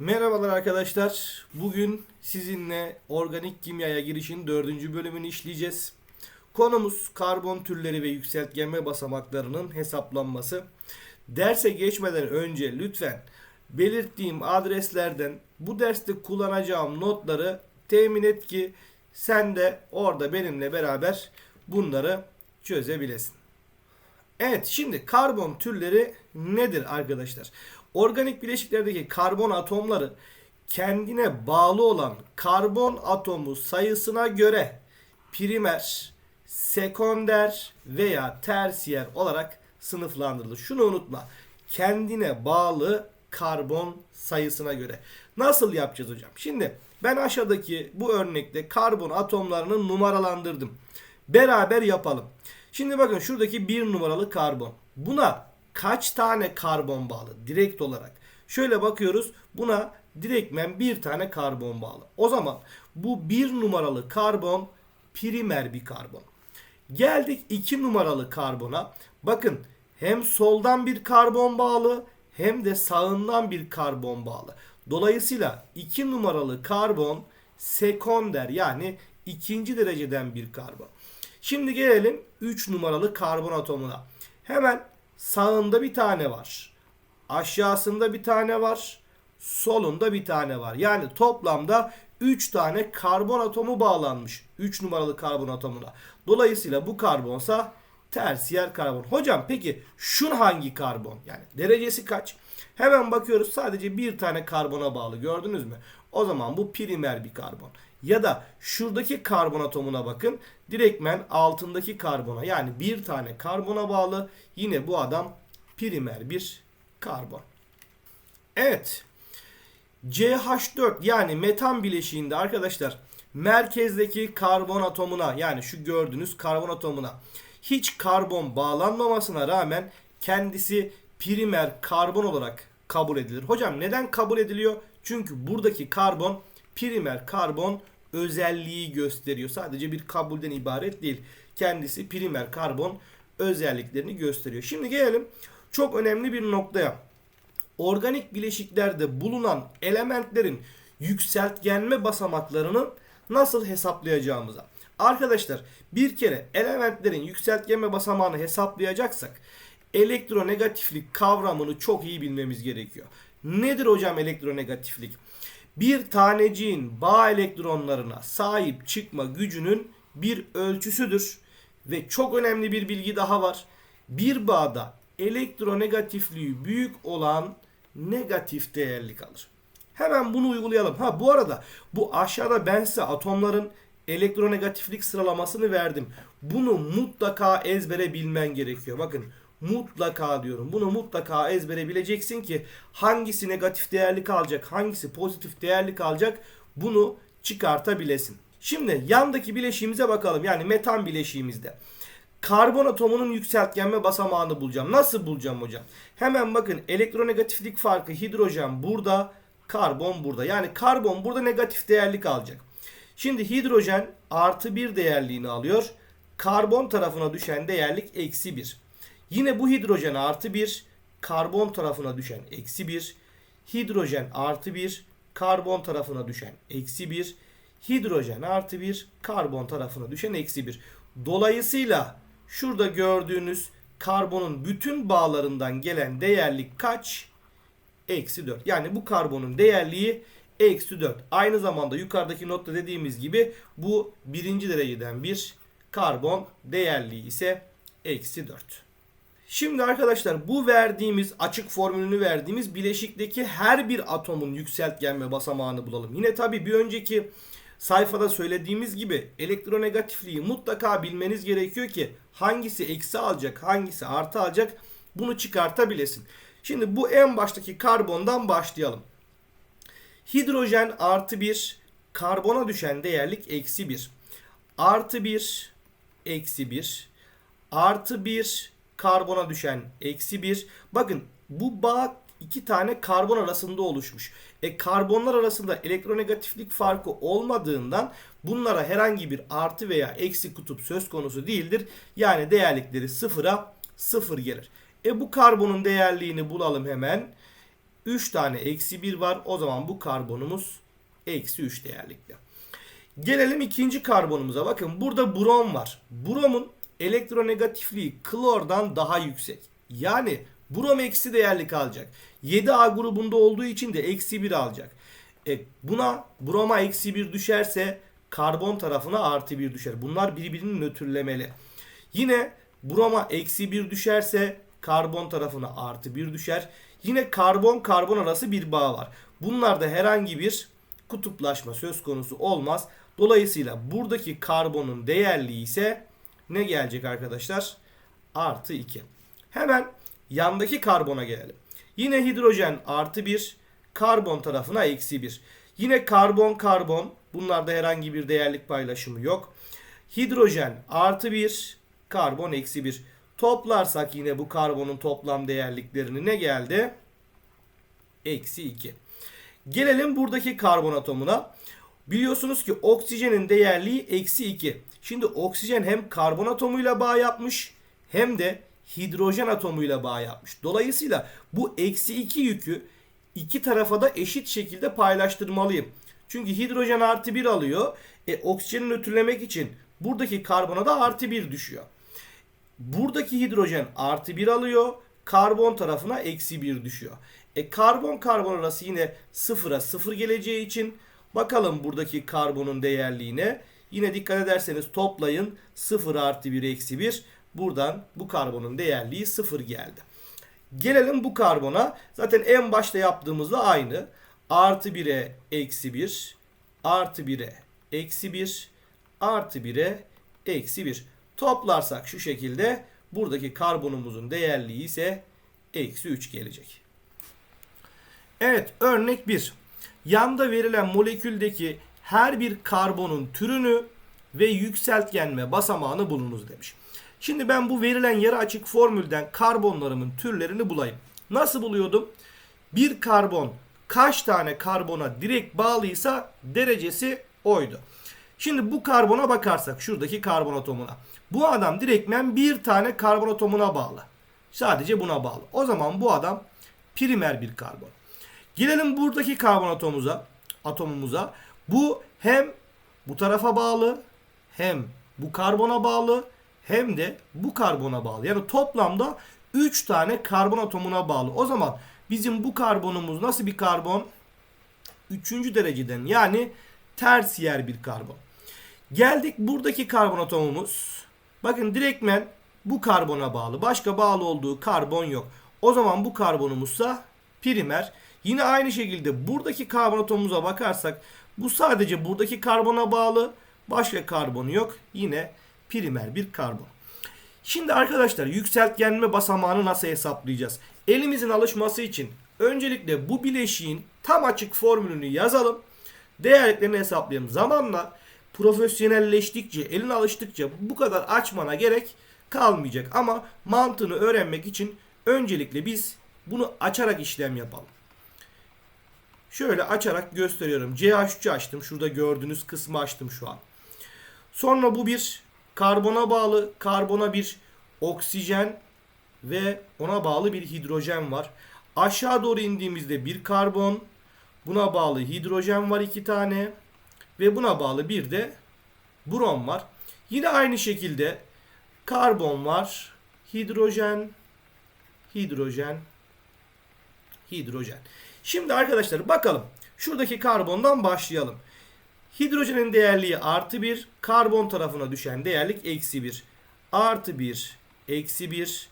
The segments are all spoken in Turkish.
Merhabalar arkadaşlar. Bugün sizinle organik kimyaya girişin dördüncü bölümünü işleyeceğiz. Konumuz karbon türleri ve yükseltgenme basamaklarının hesaplanması. Derse geçmeden önce lütfen belirttiğim adreslerden bu derste kullanacağım notları temin et ki sen de orada benimle beraber bunları çözebilesin. Evet şimdi karbon türleri nedir arkadaşlar? Organik bileşiklerdeki karbon atomları kendine bağlı olan karbon atomu sayısına göre primer, sekonder veya tersiyer olarak sınıflandırılır. Şunu unutma. Kendine bağlı karbon sayısına göre. Nasıl yapacağız hocam? Şimdi ben aşağıdaki bu örnekte karbon atomlarını numaralandırdım. Beraber yapalım. Şimdi bakın şuradaki bir numaralı karbon. Buna kaç tane karbon bağlı direkt olarak? Şöyle bakıyoruz. Buna direktmen bir tane karbon bağlı. O zaman bu bir numaralı karbon primer bir karbon. Geldik 2 numaralı karbona. Bakın hem soldan bir karbon bağlı hem de sağından bir karbon bağlı. Dolayısıyla 2 numaralı karbon sekonder yani ikinci dereceden bir karbon. Şimdi gelelim 3 numaralı karbon atomuna. Hemen sağında bir tane var. Aşağısında bir tane var. Solunda bir tane var. Yani toplamda 3 tane karbon atomu bağlanmış. 3 numaralı karbon atomuna. Dolayısıyla bu karbonsa tersiyer karbon. Hocam peki şun hangi karbon? Yani derecesi kaç? Hemen bakıyoruz sadece bir tane karbona bağlı gördünüz mü? O zaman bu primer bir karbon. Ya da şuradaki karbon atomuna bakın. Direktmen altındaki karbona yani bir tane karbona bağlı. Yine bu adam primer bir karbon. Evet. CH4 yani metan bileşiğinde arkadaşlar merkezdeki karbon atomuna yani şu gördüğünüz karbon atomuna hiç karbon bağlanmamasına rağmen kendisi primer karbon olarak kabul edilir. Hocam neden kabul ediliyor? Çünkü buradaki karbon primer karbon özelliği gösteriyor. Sadece bir kabulden ibaret değil. Kendisi primer karbon özelliklerini gösteriyor. Şimdi gelelim çok önemli bir noktaya. Organik bileşiklerde bulunan elementlerin yükseltgenme basamaklarını nasıl hesaplayacağımıza. Arkadaşlar bir kere elementlerin yükseltgenme basamağını hesaplayacaksak elektronegatiflik kavramını çok iyi bilmemiz gerekiyor. Nedir hocam elektronegatiflik? Bir taneciğin bağ elektronlarına sahip çıkma gücünün bir ölçüsüdür. Ve çok önemli bir bilgi daha var. Bir bağda elektronegatifliği büyük olan negatif değerli kalır. Hemen bunu uygulayalım. Ha bu arada bu aşağıda ben size atomların elektronegatiflik sıralamasını verdim. Bunu mutlaka ezbere bilmen gerekiyor. Bakın mutlaka diyorum. Bunu mutlaka ezbere bileceksin ki hangisi negatif değerli kalacak, hangisi pozitif değerli kalacak bunu çıkartabilesin. Şimdi yandaki bileşiğimize bakalım. Yani metan bileşiğimizde. Karbon atomunun yükseltgenme basamağını bulacağım. Nasıl bulacağım hocam? Hemen bakın elektronegatiflik farkı hidrojen burada, karbon burada. Yani karbon burada negatif değerli kalacak. Şimdi hidrojen artı bir değerliğini alıyor. Karbon tarafına düşen değerlik eksi bir. Yine bu hidrojen artı bir, karbon tarafına düşen eksi bir. Hidrojen artı bir, karbon tarafına düşen eksi bir. Hidrojen artı bir, karbon tarafına düşen eksi bir. Dolayısıyla şurada gördüğünüz karbonun bütün bağlarından gelen değerlik kaç? Eksi 4. Yani bu karbonun değerliği eksi 4. Aynı zamanda yukarıdaki notta dediğimiz gibi bu birinci dereceden bir karbon değerliği ise eksi 4. Şimdi arkadaşlar bu verdiğimiz açık formülünü verdiğimiz bileşikteki her bir atomun yükseltgenme basamağını bulalım. Yine tabi bir önceki sayfada söylediğimiz gibi elektronegatifliği mutlaka bilmeniz gerekiyor ki hangisi eksi alacak hangisi artı alacak bunu çıkartabilesin. Şimdi bu en baştaki karbondan başlayalım. Hidrojen artı 1 karbona düşen değerlik eksi 1. Artı 1 eksi 1 artı 1 karbona düşen eksi 1. Bakın bu bağ iki tane karbon arasında oluşmuş. E karbonlar arasında elektronegatiflik farkı olmadığından bunlara herhangi bir artı veya eksi kutup söz konusu değildir. Yani değerlikleri sıfıra sıfır gelir. E bu karbonun değerliğini bulalım hemen. 3 tane eksi 1 var. O zaman bu karbonumuz eksi 3 değerlikte. Gelelim ikinci karbonumuza. Bakın burada brom var. Bromun elektronegatifliği klordan daha yüksek. Yani brom eksi değerli kalacak. 7A grubunda olduğu için de eksi 1 alacak. E, buna broma eksi 1 düşerse karbon tarafına artı 1 düşer. Bunlar birbirini nötrlemeli. Yine broma eksi 1 düşerse karbon tarafına artı 1 düşer. Yine karbon karbon arası bir bağ var. Bunlarda herhangi bir kutuplaşma söz konusu olmaz. Dolayısıyla buradaki karbonun değerliği ise ne gelecek arkadaşlar? Artı 2. Hemen yandaki karbona gelelim. Yine hidrojen artı 1, karbon tarafına eksi 1. Yine karbon karbon. Bunlarda herhangi bir değerlik paylaşımı yok. Hidrojen artı 1, karbon eksi 1. Toplarsak yine bu karbonun toplam değerliklerini ne geldi? Eksi 2. Gelelim buradaki karbon atomuna. Biliyorsunuz ki oksijenin değerliği eksi 2. Şimdi oksijen hem karbon atomuyla bağ yapmış hem de hidrojen atomuyla bağ yapmış. Dolayısıyla bu eksi 2 yükü iki tarafa da eşit şekilde paylaştırmalıyım. Çünkü hidrojen artı 1 alıyor. E, oksijeni nötrlemek için buradaki karbona da artı 1 düşüyor. Buradaki hidrojen artı 1 alıyor. Karbon tarafına eksi 1 düşüyor. E karbon karbon arası yine sıfıra sıfır geleceği için bakalım buradaki karbonun değerliğine. Yine dikkat ederseniz toplayın 0 artı 1 eksi 1. Buradan bu karbonun değerliği 0 geldi. Gelelim bu karbona. Zaten en başta yaptığımızda aynı. Artı 1'e eksi 1. Artı 1'e eksi 1. Artı 1'e eksi 1. Toplarsak şu şekilde buradaki karbonumuzun değerliği ise eksi 3 gelecek. Evet örnek 1. Yanda verilen moleküldeki her bir karbonun türünü ve yükseltgenme basamağını bulunuz demiş. Şimdi ben bu verilen yarı açık formülden karbonlarımın türlerini bulayım. Nasıl buluyordum? Bir karbon kaç tane karbona direkt bağlıysa derecesi oydu. Şimdi bu karbona bakarsak şuradaki karbon atomuna. Bu adam direktmen bir tane karbon atomuna bağlı. Sadece buna bağlı. O zaman bu adam primer bir karbon. Gelelim buradaki karbon atomumuza, atomumuza. Bu hem bu tarafa bağlı, hem bu karbona bağlı, hem de bu karbona bağlı. Yani toplamda 3 tane karbon atomuna bağlı. O zaman bizim bu karbonumuz nasıl bir karbon? 3. dereceden yani tersiyer bir karbon. Geldik buradaki karbon atomumuz. Bakın direktmen bu karbona bağlı. Başka bağlı olduğu karbon yok. O zaman bu karbonumuzsa primer. Yine aynı şekilde buradaki karbon atomumuza bakarsak bu sadece buradaki karbona bağlı. Başka karbonu yok. Yine primer bir karbon. Şimdi arkadaşlar yükseltgenme basamağını nasıl hesaplayacağız? Elimizin alışması için öncelikle bu bileşiğin tam açık formülünü yazalım. Değerlerini hesaplayalım. Zamanla profesyonelleştikçe, elin alıştıkça bu kadar açmana gerek kalmayacak. Ama mantığını öğrenmek için öncelikle biz bunu açarak işlem yapalım. Şöyle açarak gösteriyorum. CH3 açtım. Şurada gördüğünüz kısmı açtım şu an. Sonra bu bir karbona bağlı, karbona bir oksijen ve ona bağlı bir hidrojen var. Aşağı doğru indiğimizde bir karbon, buna bağlı hidrojen var iki tane ve buna bağlı bir de brom var. Yine aynı şekilde karbon var, hidrojen, hidrojen, hidrojen. Şimdi arkadaşlar bakalım. Şuradaki karbondan başlayalım. Hidrojenin değerliği artı 1. Karbon tarafına düşen değerlik eksi 1. Artı 1. Eksi 1.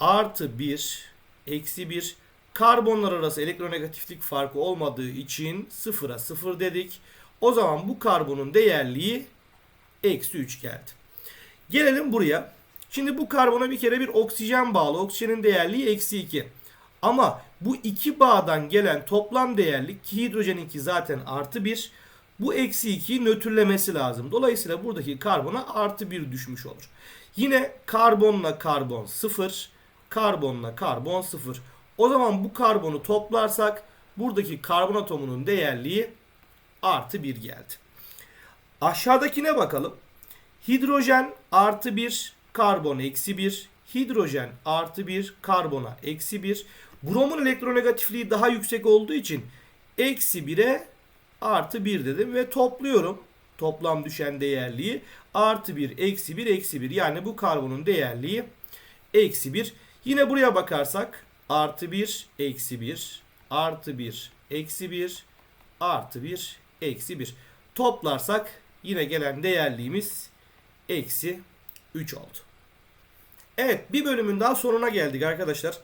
Artı 1. Eksi 1. Karbonlar arası elektronegatiflik farkı olmadığı için sıfıra sıfır dedik. O zaman bu karbonun değerliği eksi 3 geldi. Gelelim buraya. Şimdi bu karbona bir kere bir oksijen bağlı. Oksijenin değerliği eksi 2. Ama bu iki bağdan gelen toplam değerlik ki hidrojeninki zaten artı 1. Bu eksi 2'yi nötrlemesi lazım. Dolayısıyla buradaki karbona artı 1 düşmüş olur. Yine karbonla karbon 0. Karbonla karbon 0. O zaman bu karbonu toplarsak buradaki karbon atomunun değerliği artı 1 geldi. Aşağıdakine bakalım. Hidrojen artı 1, karbon eksi 1. Hidrojen artı 1, karbona eksi 1. Bromun elektronegatifliği daha yüksek olduğu için eksi 1'e artı 1 dedim ve topluyorum. Toplam düşen değerliği artı 1 eksi 1 eksi 1 yani bu karbonun değerliği eksi 1. Yine buraya bakarsak artı 1 eksi 1 artı 1 eksi 1 artı 1 eksi 1. Toplarsak yine gelen değerliğimiz eksi 3 oldu. Evet bir bölümün daha sonuna geldik arkadaşlar.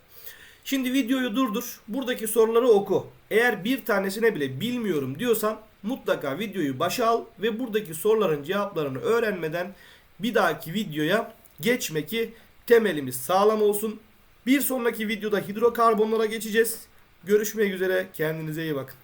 Şimdi videoyu durdur. Buradaki soruları oku. Eğer bir tanesine bile bilmiyorum diyorsan mutlaka videoyu başa al ve buradaki soruların cevaplarını öğrenmeden bir dahaki videoya geçme ki temelimiz sağlam olsun. Bir sonraki videoda hidrokarbonlara geçeceğiz. Görüşmek üzere. Kendinize iyi bakın.